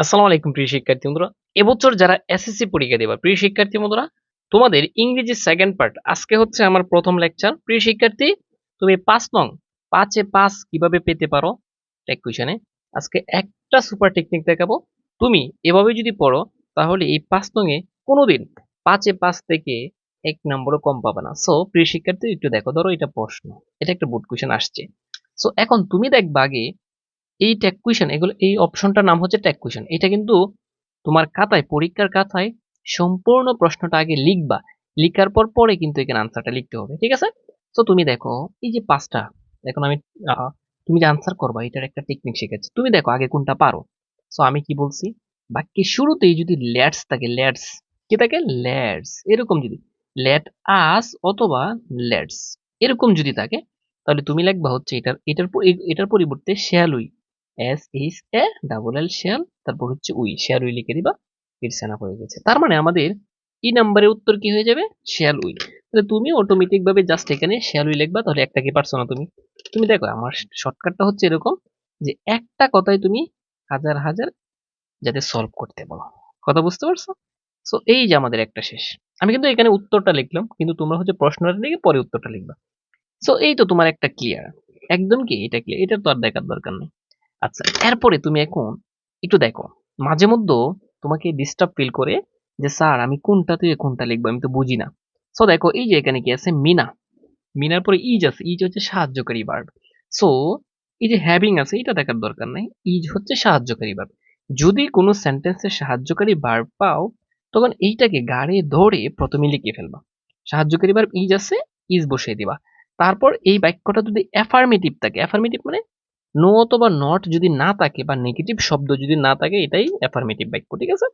আসসালামু আলাইকুম প্রিয় শিক্ষার্থী বন্ধুরা। এবছর যারা এসএসসি পরীক্ষা দেবা, প্রিয় শিক্ষার্থী বন্ধুরা, তোমাদের ইংরেজি সেকেন্ড পার্ট আজকে হচ্ছে আমার প্রথম লেকচার প্রিয় শিক্ষার্থী, তুমি পাঁচ নং, পাঁচে পাঁচ কীভাবে পেতে পারো? টেক কুইশনে আজকে একটা সুপার টেকনিক দেখাবো। তুমি এভাবে যদি পড়ো, তাহলে এই পাঁচ নং এ কোনোদিন পাঁচে পাঁচ থেকে এক নম্বরও কম পাবে না। সো প্রিয় শিক্ষার্থী, একটু দেখো, ধরো এটা প্রশ্ন। এটা একটা বুট কুইশন আসছে। সো এখন তুমি দেখবা আগে এই ট্যাগ কুইশন এগুলো, এই অপশনটার নাম হচ্ছে ট্যাগ কুইশন এটা কিন্তু তোমার খাতায়, পরীক্ষার খাতায় সম্পূর্ণ প্রশ্নটা আগে লিখবা। লিখার পর পরে কিন্তু এখানে আনসারটা লিখতে হবে, ঠিক আছে? তো তুমি দেখো, এই যে পাঁচটা, এখন আমি তুমি যে আনসার করবা, এটার একটা টেকনিক শিখাচ্ছি তুমি দেখো আগে কোনটা পারো। সো আমি কি বলছি? বাক্যের শুরুতেই যদি ল্যাটস থাকে ল্যাটস কি থাকে? ল্যাটস এরকম যদি। লেট আস অথবা লেটস, এরকম যদি থাকে, তাহলে তুমি লিখবা হচ্ছে এটার এটার এটার পরিবর্তে shall we S H A double L shall তারপর হচ্ছে উই শেয়ার উই লিখে দিবা ইটস হয়ে গেছে। তার মানে আমাদের ই নাম্বারের উত্তর কি হয়ে যাবে? শ্যাল উই তাহলে তুমি অটোমেটিক ভাবে জাস্ট এখানে শ্যাল উই লিখবা, তাহলে একটা কি পারছ না তুমি? তুমি দেখো, আমার শর্টকাটটা হচ্ছে এরকম যে একটা কথাই তুমি হাজার হাজার যাতে সলভ করতে পারো। কথা বুঝতে পারছ? সো এই যে আমাদের একটা শেষ। আমি কিন্তু এখানে উত্তরটা লিখলাম, কিন্তু তোমরা হচ্ছে প্রশ্নটা লিখে পরে উত্তরটা লিখবা। সো এই তো তোমার একটা ক্লিয়ার একদম কি? এটা ক্লিয়ার এটা তো আর দেখার দরকার নেই। আচ্ছা এরপরে তুমি এখন একটু দেখো। মাঝে মধ্যে তোমাকে ডিস্টার্ব ফিল করে যে, স্যার, আমি কোনটা থেকে কোনটা লিখব? আমি তো বুঝি না। সো দেখো, এই যে এখানে কি আছে? মিনা। মিনার পরে ইজ আছে। ইজ হচ্ছে সাহায্যকারী ভার্ব সো এই যে হ্যাভিং আছে, এটা দেখার দরকার নাই। ইজ হচ্ছে সাহায্যকারী ভার্ব যদি কোনো সেন্টেন্সে সাহায্যকারী ভার্ব পাও, তখন এইটাকে গাড়ে ধরে প্রথমে লিখে ফেলবা। সাহায্যকারী ভার্ব ইজ আছে, ইজ বসিয়ে দিবা। তারপর এই বাক্যটা যদি অ্যাফার্মেটিভ থাকে অ্যাফার্মেটিভ মানে নো অথবা নট যদি না থাকে বা নেগেটিভ শব্দ যদি না থাকে, এটাই অ্যাফার্মেটিভ বাক্য, ঠিক আছে?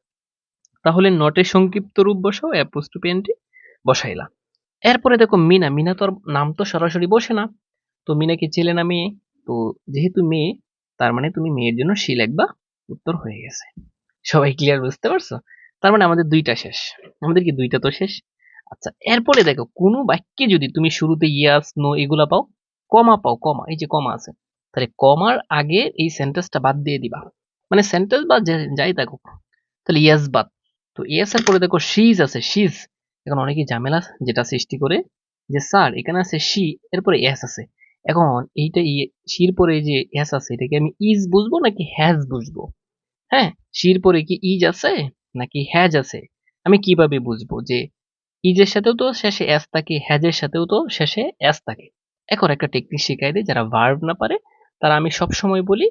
তাহলে নটের সংক্ষিপ্ত রূপ বসাও অ্যাপোস্ট্রোপিয়ানটি বসাইলা এরপরে দেখো মিনা মিনা তো আর নাম তো সরাসরি বসে না। তো মিনা কি ছেলে না মেয়ে? তো যেহেতু মেয়ে, তার মানে তুমি মেয়ের জন্য সি লিখবা, উত্তর হয়ে গেছে। সবাই ক্লিয়ার বুঝতে পারছ? তার মানে আমাদের দুইটা শেষ। আমাদের কি দুইটা তো শেষ? আচ্ছা এরপরে দেখো, কোনো বাক্যে যদি তুমি শুরুতে ইয়াস নো এগুলা পাও, কমা পাও, কমা, এই যে কমা আছে তাহলে কমার আগে এই সেন্টেন্সটা বাদ দিয়ে দিবা। মানে সেন্টেন্স বা যাই থাকুক, তাহলে ইয়াস বাদ। তো ইয়াস এর পরে দেখো শিজ আছে শিজ এখন অনেকে ঝামেলা যেটা সৃষ্টি করে যে স্যার এখানে আছে শি এরপরে এস আছে। এখন এইটা শির পরে যে এস আছে, এটাকে আমি ইজ বুঝব নাকি হ্যাজ বুঝব? হ্যাঁ শির পরে কি ইজ আছে নাকি হ্যাজ আছে? আমি কীভাবে বুঝব যে ইজের সাথেও তো শেষে এস থাকে হ্যাজের সাথেও তো শেষে এস থাকে? এখন একটা টেকনিক শিখাই দিই, যারা ভার্ব না পারে তারা আমি সব সময় বলি,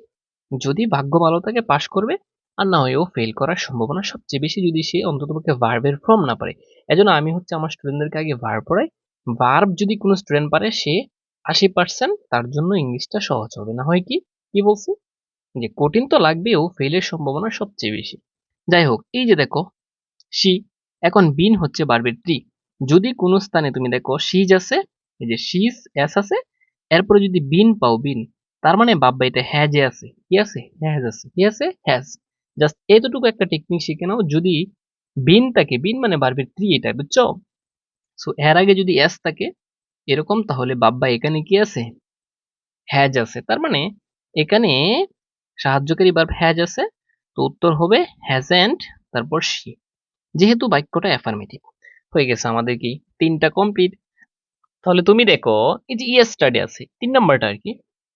যদি ভাগ্য ভালো থাকে, পাশ করবে। আর না হয়েও ফেল করার সম্ভাবনা সবচেয়ে বেশি যদি সে অন্ততপক্ষে ভার্বের ফর্ম না পারে। এজন্য আমি হচ্ছে আমার স্টুডেন্টদেরকে আগে ভার্ব পড়াই। ভার্ব যদি কোনো স্টুডেন্ট পারে, সে আশি পার্সেন্ট তার জন্য ইংলিশটা সহজ হবে। না হয় কি? কি বলছি? যে কঠিন তো লাগবে ও ফেলের সম্ভাবনা সবচেয়ে বেশি। যাই হোক, এই যে দেখো সি এখন বিন হচ্ছে বার্বের ট্রি যদি কোনো স্থানে তুমি দেখো সিজ আছে, এই যে সিজ এস আছে, এরপরে যদি বিন পাও বিন তার মানে বাব্বা এটা হ্যাজে আছে, কি আছে? হ্যাজ আছে, কি আছে? হ্যাজ জাস্ট এতটুকু একটা টেকনিক শিখে নাও, যদি বিন থাকে বিন মানে বার্বের ট্রি এটা বুঝছ সো এর আগে যদি এস থাকে, এরকম, তাহলে বাব্বা এখানে কি আছে? হ্যাজ আছে। তার মানে এখানে সাহায্যকারী বার্ব হ্যাজ আছে, তো উত্তর হবে হ্যাজ অ্যান্ড তারপর সি যেহেতু বাক্যটা অ্যাফার্মেটিভ হয়ে গেছে আমাদের কি? তিনটা কমপ্লিট তাহলে তুমি দেখো, এই যে ইয়ে স্টাডি আছে, তিন নাম্বারটা আর কি।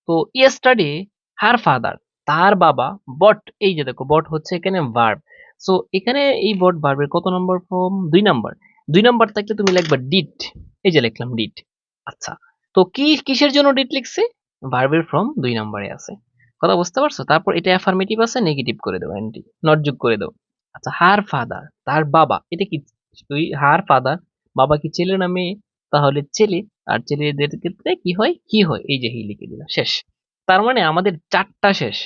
তো ইয়ে স্টাডি হার ফাদার তার বাবা বট এই যে দেখো বট হচ্ছে এখানে ভার্ব সো এখানে এই বট ভার্বের কত নম্বর ফর্ম দুই নাম্বার দুই নাম্বার থাকলে তুমি লিখবা ডিট এই যে লিখলাম ডিট আচ্ছা তো কি, কিসের জন্য ডিট লিখছে? ভার্বের ফর্ম দুই নম্বরে আছে। কথা বুঝতে পারছ? তারপর এটা অ্যাফার্মেটিভ আছে নেগেটিভ করে দেবো অ্যান্টি নট যোগ করে দেবো। আচ্ছা হার ফাদার তার বাবা, এটা কি তুই হার ফাদার বাবা কি ছেলে না মেয়ে? তাহলে ছেলে আর ছেলেদের ক্ষেত্রে কি হয়? কি হয়? এই যে হি লিখে দিলাম, শেষ। তার মানে আমাদের চারটা শেষ।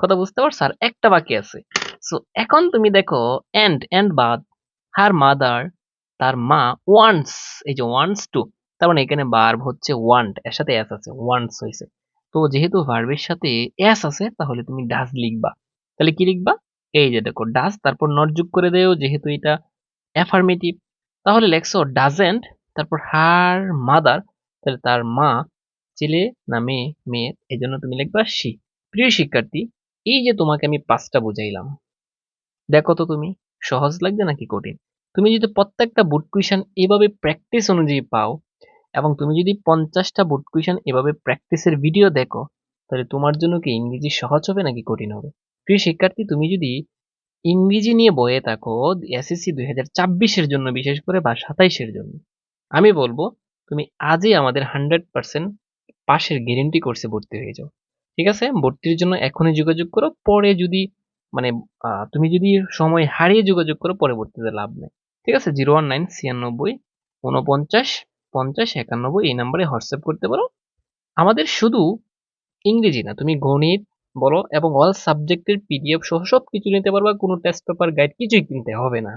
কথা বুঝতে পারছ? আর একটা বাকি আছে। সো এখন তুমি দেখো এন্ড এন্ড বাদ। হার মাদার তার মা ওয়ান্স এই যে ওয়ান্স টু তার মানে এখানে ভার্ব হচ্ছে ওয়ান্ট এর সাথে এস আছে ওয়ান্স হয়েছে তো যেহেতু ভার্বের সাথে এস আছে, তাহলে তুমি ডাস লিখবা। তাহলে কি লিখবা? এই যে দেখো ডাস তারপর নট যোগ করে দেও, যেহেতু এটা অ্যাফার্মেটিভ তাহলে লেখছো ডাজেন্ট তারপর হার মাদার তাহলে তার মা, ছেলে না মেয়ে মেয়ে এই জন্য তুমি লিখবা সি প্রিয় শিক্ষার্থী, এই যে তোমাকে আমি পাঁচটা বুঝাইলাম, দেখো তো তুমি, সহজ লাগবে নাকি কঠিন? তুমি যদি প্রত্যেকটা বুট কুইশন এভাবে প্র্যাকটিস অনুযায়ী পাও, এবং তুমি যদি পঞ্চাশটা বুট কুইশন এভাবে প্র্যাকটিসের ভিডিও দেখো, তাহলে তোমার জন্য কি ইংরেজি সহজ হবে নাকি কঠিন হবে? প্রিয় শিক্ষার্থী, তুমি যদি ইংরেজি নিয়ে বয়ে থাকো, এসএসসি দুই হাজার জন্য, বিশেষ করে বা সাতাইশের জন্য আমি বলব, তুমি আজই আমাদের হান্ড্রেড পার্সেন্ট পাশের গ্যারেন্টি কোর্সে ভর্তি হয়ে যাও। ঠিক আছে? ভর্তির জন্য এখনই যোগাযোগ করো, পরে যদি মানে তুমি যদি সময় হারিয়ে যোগাযোগ করো, পরবর্তীতে লাভ নেই। ঠিক আছে? জিরো ওয়ান নাইন ছিয়ানব্বই উনপঞ্চাশ পঞ্চাশ, একানব্বই এই নাম্বারে হোয়াটসঅ্যাপ করতে পারো। আমাদের শুধু ইংরেজি না, তুমি গণিত বলো এবং অল সাবজেক্টের পিডিএফ সহ সব কিছু নিতে পারবা, কোনো টেস্ট পেপার গাইড কিছুই কিনতে হবে না।